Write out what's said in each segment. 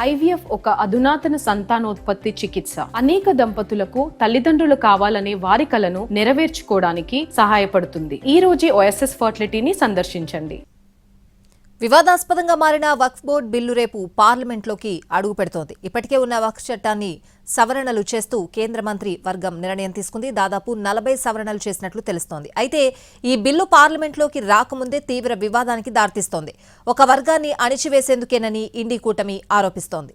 IVF ఒక అధునాతన సంతానోత్పత్తి చికిత్స. అనేక దంపతులకు తల్లిదండ్రులు కావాలనే వారి కలను నెరవేర్చుకోవడానికి సహాయపడుతుంది. ఈ రోజే ఓఎస్ఎస్ ఫర్టిలిటీని సందర్శించండి. వివాదాస్పదంగా మారిన వక్ఫ్ బోర్డు బిల్లు రేపు పార్లమెంట్లోకి అడుగు పెడుతోంది. ఇప్పటికే ఉన్న వక్ఫ్ చట్టాన్ని సవరణలు చేస్తూ కేంద్ర మంత్రి వర్గం నిర్ణయం తీసుకుంది. దాదాపు నలభై సవరణలు చేసినట్లు తెలుస్తోంది. అయితే ఈ బిల్లు పార్లమెంట్లోకి రాకముందే తీవ్ర వివాదానికి దారితీస్తోంది. ఒక వర్గాన్ని అణిచివేసేందుకేనని ఇండి కూటమి ఆరోపిస్తోంది.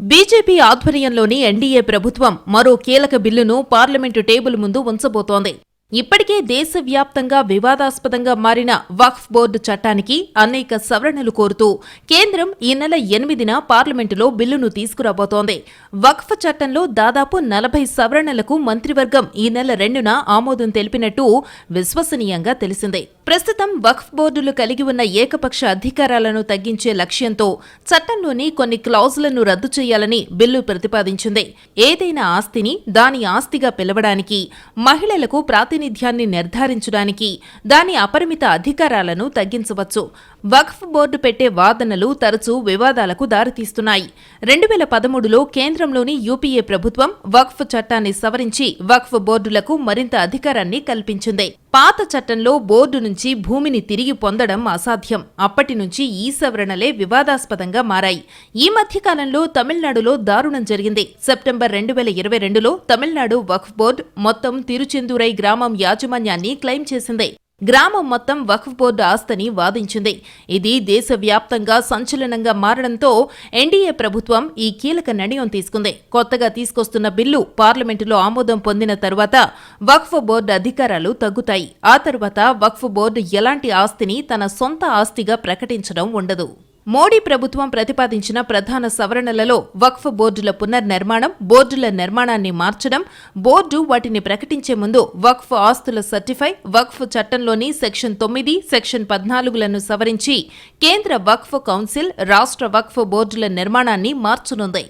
బీజేపీ ఆధ్వర్యంలోని ఎన్డీఏ ప్రభుత్వం మరో కీలక బిల్లును పార్లమెంటు టేబుల్ ముందు ఉంచబోతోంది. ఇప్పటికే దేశవ్యాప్తంగా వివాదాస్పదంగా మారిన వక్ఫ్ బోర్డు చట్టానికి అనేక సవరణలు కోరుతూ కేంద్రం ఈ నెల ఎనిమిదిన పార్లమెంటులో బిల్లును తీసుకురాబోతోంది. వక్ఫ్ చట్టంలో దాదాపు నలభై సవరణలకు మంత్రివర్గం ఈ నెల రెండున ఆమోదం తెలిపినట్టు విశ్వసనీయంగా తెలిసిందే. ప్రస్తుతం వక్ఫ్ బోర్డులు కలిగి ఉన్న ఏకపక్ష అధికారాలను తగ్గించే లక్ష్యంతో చట్టంలోని కొన్ని క్లాజులను రద్దు చేయాలని బిల్లు ప్రతిపాదించింది. ఏదైనా ఆస్తిని దాని ఆస్తిగా పిలవడానికి మహిళలకు ప్రాతినిధ్యాన్ని నిర్ధారించడానికి దాని అపరిమిత అధికారాలను తగ్గించవచ్చు. వక్ఫ్ బోర్డు పెట్టే వాదనలు తరచూ వివాదాలకు దారితీస్తున్నాయి. రెండు వేల పదమూడులో కేంద్రంలోని యూపీఏ ప్రభుత్వం వక్ఫ్ చట్టాన్ని సవరించి వక్ఫ్ బోర్డులకు మరింత అధికారాన్ని కల్పించింది. పాత చట్టంలో బోర్డు నుంచి భూమిని తిరిగి పొందడం అసాధ్యం. అప్పటి నుంచి ఈ సవరణలే వివాదాస్పదంగా మారాయి. ఈ మధ్యకాలంలో తమిళనాడులో దారుణం జరిగింది. సెప్టెంబర్ రెండు వేల ఇరవై రెండులో తమిళనాడు వక్ఫ్ బోర్డు మొత్తం తిరుచెందురై గ్రామం యాజమాన్యాన్ని క్లెయిమ్ చేసింది. గ్రామం మొత్తం వక్ఫ్ బోర్డు ఆస్తిని వాదించింది. ఇది దేశవ్యాప్తంగా సంచలనంగా మారడంతో ఎన్డీఏ ప్రభుత్వం ఈ కీలక నిర్ణయం తీసుకుంది. కొత్తగా తీసుకొస్తున్న బిల్లు పార్లమెంటులో ఆమోదం పొందిన తర్వాత వక్ఫ్ బోర్డు అధికారాలు తగ్గుతాయి. ఆ తర్వాత వక్ఫ్ బోర్డు ఎలాంటి ఆస్తిని తన సొంత ఆస్తిగా ప్రకటించడం ఉండదు. మోడీ ప్రభుత్వం ప్రతిపాదించిన ప్రధాన సవరణలలో వక్ఫ్ బోర్డుల పునర్నిర్మాణం బోర్డుల నిర్మాణాన్ని మార్చడం బోర్డు వాటిని ప్రకటించే ముందు వక్ఫ్ ఆస్తుల సర్టిఫై వక్ఫ్ చట్టంలోని సెక్షన్ తొమ్మిది సెక్షన్ పద్నాలుగులను సవరించి కేంద్ర వక్ఫ్ కౌన్సిల్ రాష్ట్ర వక్ఫ్ బోర్డుల నిర్మాణాన్ని మార్చనుంది.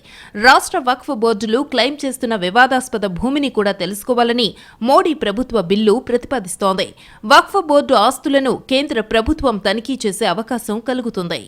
రాష్ట్ర వక్ఫ్ బోర్డులు క్లెయిమ్ చేస్తున్న వివాదాస్పద భూమిని కూడా తెలుసుకోవాలని మోడీ ప్రభుత్వ బిల్లు ప్రతిపాదిస్తోంది. వక్ఫ్ బోర్డు ఆస్తులను కేంద్ర ప్రభుత్వం తనిఖీ చేసే అవకాశం కలుగుతుంది.